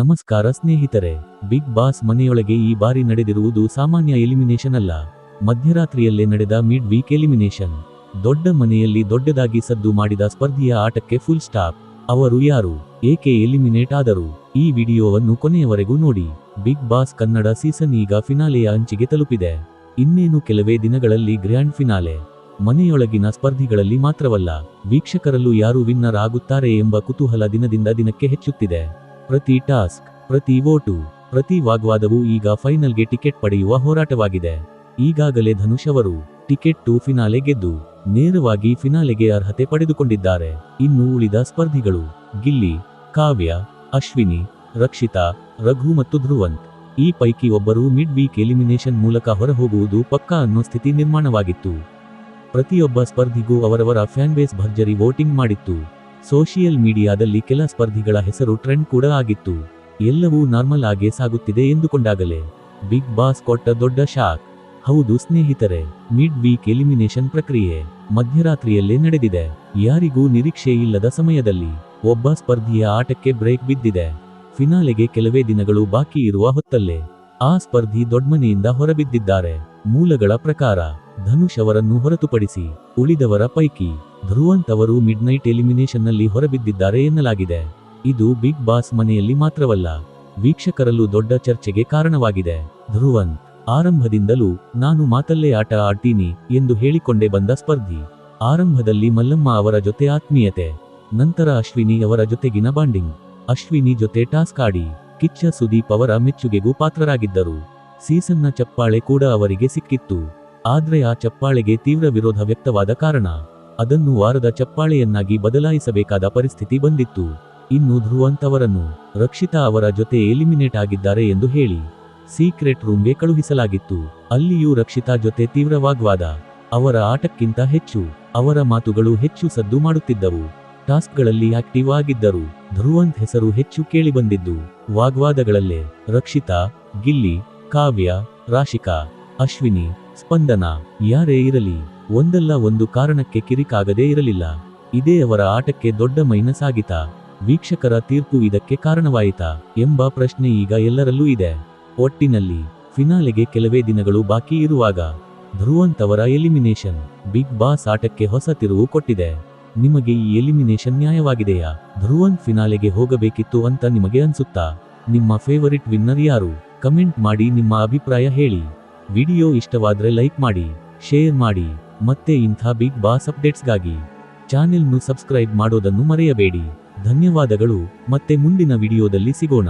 ನಮಸ್ಕಾರ ಸ್ನೇಹಿತರೆ big boss ಮನೆಯೊಳಗೆ ಈ ಬಾರಿ ನಡೆದಿರುವುದು ಸಾಮಾನ್ಯ ಎಲಿಮಿನೇಷನ್ ಅಲ್ಲ. ಮಧ್ಯರಾತ್ರಿಯಲ್ಲೇ ನಡೆದ ಮಿಡ್ ವೀಕ್ ಎಲಿಮಿನೇಷನ್ ದೊಡ್ಡ ಮನೆಯಲ್ಲಿ ದೊಡ್ಡದಾಗಿ ಸದ್ದು ಮಾಡಿದ ಸ್ಪರ್ಧಿಯ ಆಟಕ್ಕೆ ಫುಲ್ ಸ್ಟಾಪ್ ಅವರು ಯಾರು, ಏಕೆ ಎಲಿಮಿನೇಟ್ ಆದರು? ಈ ವಿಡಿಯೋವನ್ನು ಕೊನೆಯವರೆಗೂ ನೋಡಿ. ಬಿಗ್ ಬಾಸ್ ಕನ್ನಡ ಸೀಸನ್ ಈಗ ಫಿನಾಲೆಯ ಅಂಚಿಗೆ ತಲುಪಿದೆ. ಇನ್ನೇನು ಕೆಲವೇ ದಿನಗಳಲ್ಲಿ ಗ್ರ್ಯಾಂಡ್ ಫಿನಾಲೆ ಮನೆಯೊಳಗಿನ ಸ್ಪರ್ಧಿಗಳಲ್ಲಿ ಮಾತ್ರವಲ್ಲ, ವೀಕ್ಷಕರಲ್ಲೂ ಯಾರು ವಿನ್ನರ್ ಆಗುತ್ತಾರೆ ಎಂಬ ಕುತೂಹಲ ದಿನದಿಂದ ದಿನಕ್ಕೆ ಹೆಚ್ಚುತ್ತಿದೆ. ಪ್ರತಿ ಟಾಸ್ಕ್, ಪ್ರತಿ ವೋಟು ಪ್ರತಿ ವಾಗ್ವಾದವು ಈಗ ಫೈನಲ್ಗೆ ಟಿಕೆಟ್ ಪಡೆಯುವ ಹೋರಾಟವಾಗಿದೆ. ಈಗಾಗಲೇ ಧನುಷ್ ಅವರು ಟಿಕೆಟ್ ಟು ಫಿನಾಲೆ ಗೆದ್ದು ನೇರವಾಗಿ ಫಿನಾಲೆಗೆ ಅರ್ಹತೆ ಪಡೆದುಕೊಂಡಿದ್ದಾರೆ. ಇನ್ನು ಉಳಿದ ಸ್ಪರ್ಧಿಗಳು ಗಿಲ್ಲಿ, ಕಾವ್ಯ, ಅಶ್ವಿನಿ, ರಕ್ಷಿತಾ, ರಘು ಮತ್ತು ಧ್ರುವಂತ್. ಈ ಪೈಕಿ ಒಬ್ಬರು ಮಿಡ್ ವೀಕ್ ಎಲಿಮಿನೇಷನ್ ಮೂಲಕ ಹೊರಹೋಗುವುದು ಪಕ್ಕಾ ಅನ್ನೋ ಸ್ಥಿತಿ ನಿರ್ಮಾಣವಾಗಿತ್ತು. ಪ್ರತಿಯೊಬ್ಬ ಸ್ಪರ್ಧಿಗೂ ಅವರವರ ಫ್ಯಾನ್ ಬೇಸ್ ಭರ್ಜರಿ ವೋಟಿಂಗ್ ಮಾಡಿತ್ತು. ಸೋಷಿಯಲ್ ಮೀಡಿಯಾದಲ್ಲಿ ಕೆಲ ಸ್ಪರ್ಧಿಗಳ ಹೆಸರು ಟ್ರೆಂಡ್ ಕೂಡ ಆಗಿತ್ತು. ಎಲ್ಲವೂ ನಾರ್ಮಲ್ ಆಗೇ ಸಾಗುತ್ತಿದೆ ಎಂದುಕೊಂಡಾಗಲೇ. ಬಿಗ್ ಬಾಸ್ ಕೊಟ್ಟ ದೊಡ್ಡ ಶಾಕ್. ಹೌದು ಸ್ನೇಹಿತರೆ, ಮಿಡ್ ವೀಕ್ ಎಲಿಮಿನೇಷನ್ ಪ್ರಕ್ರಿಯೆ ಮಧ್ಯರಾತ್ರಿಯಲ್ಲೇ ನಡೆದಿದೆ. ಯಾರಿಗೂ ನಿರೀಕ್ಷೆ ಇಲ್ಲದ ಸಮಯದಲ್ಲಿ ಒಬ್ಬ ಸ್ಪರ್ಧಿಯ ಆಟಕ್ಕೆ ಬ್ರೇಕ್ ಬಿದ್ದಿದೆ. ಫಿನಾಲೆಗೆ ಕೆಲವೇ ದಿನಗಳು ಬಾಕಿ ಇರುವ ಹೊತ್ತಲ್ಲೇ ಆ ಸ್ಪರ್ಧಿ ದೊಡ್ಮನೆಯಿಂದ ಹೊರಬಿದ್ದಿದ್ದಾರೆ. ಮೂಲಗಳ ಪ್ರಕಾರ ಧನುಷ್ ಅವರನ್ನು ಹೊರತುಪಡಿಸಿ ಉಳಿದವರ ಪೈಕಿ ಧ್ರುವಂತ್ ಅವರು ಮಿಡ್ ನೈಟ್ ಎಲಿಮಿನೇಷನ್ನಲ್ಲಿ ಹೊರಬಿದ್ದಿದ್ದಾರೆ ಎನ್ನಲಾಗಿದೆ. ಇದು ಬಿಗ್ ಬಾಸ್ ಮನೆಯಲ್ಲಿ ಮಾತ್ರವಲ್ಲ, ವೀಕ್ಷಕರಲ್ಲೂ ದೊಡ್ಡ ಚರ್ಚೆಗೆ ಕಾರಣವಾಗಿದೆ. ಧ್ರುವಂತ್, ಆರಂಭದಿಂದಲೂ ನಾನು ಮಾತಲ್ಲೇ ಆಟ ಆಡ್ತೀನಿ ಎಂದು ಹೇಳಿಕೊಂಡೇ ಬಂದ ಸ್ಪರ್ಧಿ. ಆರಂಭದಲ್ಲಿ ಮಲ್ಲಮ್ಮ ಅವರ ಜೊತೆ ಆತ್ಮೀಯತೆ, ನಂತರ ಅಶ್ವಿನಿ ಅವರ ಜೊತೆಗಿನ ಬಾಂಡಿಂಗ್ ಅಶ್ವಿನಿ ಜೊತೆ ಟಾಸ್ಕ್ ಆಡಿ, ಕಿಚ್ಚ ಸುದೀಪ್ ಅವರ ಮೆಚ್ಚುಗೆಗೂ ಪಾತ್ರರಾಗಿದ್ದರು. ಸೀಸನ್ನ ಚಪ್ಪಾಳೆ ಕೂಡ ಅವರಿಗೆ ಸಿಕ್ಕಿತ್ತು. ಆದ್ರೆ ಆ ಚಪ್ಪಾಳೆಗೆ ತೀವ್ರ ವಿರೋಧ ವ್ಯಕ್ತವಾದ ಕಾರಣ ಅದನ್ನು ವಾರದ ಚಪ್ಪಾಳೆಯನ್ನಾಗಿ ಬದಲಾಯಿಸಬೇಕಾದ ಪರಿಸ್ಥಿತಿ ಬಂದಿತ್ತು. ಇನ್ನು ಧ್ರುವಂತವರನ್ನು ರಕ್ಷಿತಾ ಅವರ ಜೊತೆ ಎಲಿಮಿನೇಟ್ ಆಗಿದ್ದಾರೆ ಎಂದು ಹೇಳಿ ಸೀಕ್ರೆಟ್ ರೂಮ್ಗೆ ಕಳುಹಿಸಲಾಗಿತ್ತು. ಅಲ್ಲಿಯೂ ರಕ್ಷಿತಾ ಜೊತೆ ತೀವ್ರ ವಾಗ್ವಾದ ಅವರ ಆಟಕ್ಕಿಂತ ಹೆಚ್ಚು, ಅವರ ಮಾತುಗಳು ಹೆಚ್ಚು ಸದ್ದು ಮಾಡುತ್ತಿದ್ದವು. ಟಾಸ್ಕ್ಗಳಲ್ಲಿ ಆಕ್ಟಿವ್ ಆಗಿದ್ದರು. ಧ್ರುವಂತ್ ಹೆಸರು ಹೆಚ್ಚು ಕೇಳಿಬಂದಿದ್ದು ವಾಗ್ವಾದಗಳಲ್ಲೇ ರಕ್ಷಿತಾ, ಗಿಲ್ಲಿ, ಕಾವ್ಯ, ರಾಶಿಕಾ, ಅಶ್ವಿನಿ, ಸ್ಪಂದನ, ಯಾರೇ ಇರಲಿ. ಒಂದಲ್ಲ ಒಂದು ಕಾರಣಕ್ಕೆ ಕಿರಿಕಾಗದೇ ಇರಲಿಲ್ಲ. ಇದೇ ಅವರ ಆಟಕ್ಕೆ ದೊಡ್ಡ ಮೈನಸ್ ಆಗಿತಾ ವೀಕ್ಷಕರ ತೀರ್ಪು ಇದಕ್ಕೆ ಕಾರಣವಾಯಿತಾ ಎಂಬ ಪ್ರಶ್ನೆ ಈಗ ಎಲ್ಲರಲ್ಲೂ ಇದೆ. ಒಟ್ಟಿನಲ್ಲಿ, ಫಿನಾಲೆಗೆ ಕೆಲವೇ ದಿನಗಳು ಬಾಕಿ ಇರುವಾಗ, ಧ್ರುವಂತ್ ಅವರ ಎಲಿಮಿನೇಷನ್, ಬಿಗ್ ಬಾಸ್ ಆಟಕ್ಕೆ ಹೊಸ ತಿರುವು ಕೊಟ್ಟಿದೆ. ನಿಮಗೆ ಈ ಎಲಿಮಿನೇಷನ್ ನ್ಯಾಯವಾಗಿದೆಯಾ? ಧ್ರುವಂತ್ ಫಿನಾಲೆಗೆ ಹೋಗಬೇಕಿತ್ತು ಅಂತ ನಿಮಗೆ ಅನ್ಸುತ್ತಾ? ನಿಮ್ಮ ಫೇವರಿಟ್ ವಿನ್ನರ್ ಯಾರು? ಕಮೆಂಟ್ ಮಾಡಿ ನಿಮ್ಮ ಅಭಿಪ್ರಾಯ ಹೇಳಿ. ವಿಡಿಯೋ ಇಷ್ಟವಾದರೆ ಲೈಕ್ ಮಾಡಿ, ಶೇರ್ ಮಾಡಿ. ಮತ್ತೆ ಇಂಥ ಬಿಗ್ ಬಾಸ್ ಅಪ್ಡೇಟ್ಸ್ಗಾಗಿ ಚಾನೆಲ್ನು ಸಬ್ಸ್ಕ್ರೈಬ್ ಮಾಡೋದನ್ನು ಮರೆಯಬೇಡಿ. ಧನ್ಯವಾದಗಳು. ಮತ್ತೆ ಮುಂದಿನ ವಿಡಿಯೋದಲ್ಲಿ ಸಿಗೋಣ.